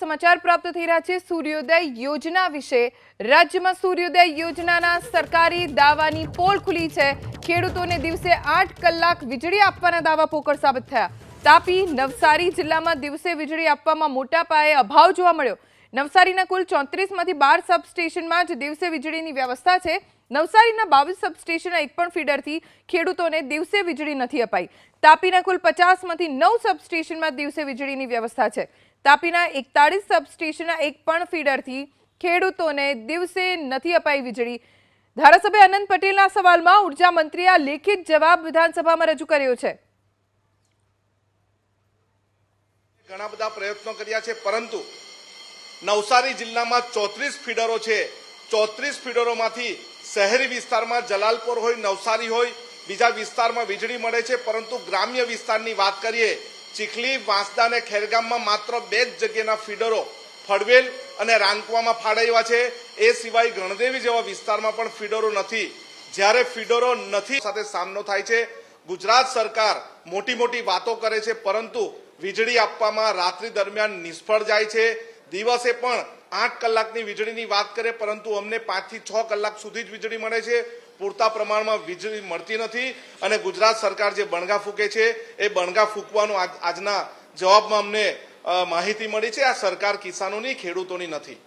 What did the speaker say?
સમાચાર પ્રાપ્ત થઈ રહ્યા છે. સૂર્યોદય યોજના વિશે રાજ્યમાં સૂર્યોદય યોજનાના સરકારી દાવાની પોલ ખુલી છે. ખેડૂતોને દિવસે આઠ કલાક વીજળી આપવાના દાવા પોકળ સાબિત થયા. તાપી નવસારી જિલ્લામાં દિવસે વીજળી આપવામાં મોટા પાયે અભાવ જોવા મળ્યો. નવસારીના કુલ ચોત્રીસમાંથી બાર સબસ્ટેશનમાં જ દિવસે વીજળીની વ્યવસ્થા છે. નવસારીના બાવીસ સબસ્ટેશનના એક પણ ફીડરથી ખેડૂતોને દિવસે વીજળી નથી અપાઈ. તાપીના કુલ પચાસમાંથી નવ સબસ્ટેશનમાં દિવસે વીજળીની વ્યવસ્થા છે. તાપીના એકતાળીસ સબસ્ટેશનના એક પણ ફીડરથી ખેડૂતોને દિવસે નથી અપાઈ વીજળી. ધારાસભ્ય અનંત પટેલના સવાલમાં ઊર્જા મંત્રીએ આ લેખિત જવાબ વિધાનસભામાં રજૂ કર્યો છે. ઘણા બધા પ્રયત્નો કર્યા છે, પરંતુ નવસારી જિલ્લામાં ચોત્રીસ ફીડરો છે. ચોત્રીસ ફીડરોમાંથી શહેરી વિસ્તારમાં જલાલપોર હોય, નવસારી હોય, બીજા વિસ્તારમાં વીજળી મળે છે. પરંતુ ગ્રામ્ય વિસ્તારની વાત કરીએ, ચીખલી, વાંસદા અને ખેરગામમાં માત્ર બે જ જગ્યાના ફીડરો ફળવેલ અને રાંકવામાં ફાળવ્યા છે. એ સિવાય ગણદેવી જેવા વિસ્તારમાં પણ ફીડરો નથી. જ્યારે ફીડરો નથી, સાથે સામનો થાય છે. ગુજરાત સરકાર મોટી મોટી વાતો કરે છે, પરંતુ વીજળી આપવામાં રાત્રિ દરમિયાન નિષ્ફળ જાય છે. દિવસે પણ આઠ કલાકની વીજળીની વાત કરે, પરંતુ અમને પાંચથી છ કલાક સુધી જ વીજળી મળે છે. પૂરતા પ્રમાણમાં વીજળી મળતી નથી અને ગુજરાત સરકાર જે બણગા ફૂંકે છે, એ બણગા ફૂંકવાનો આજ- આજના જવાબમાં અમને માહિતી મળી છે. આ સરકાર કિસાનોની, ખેડૂતોની નથી.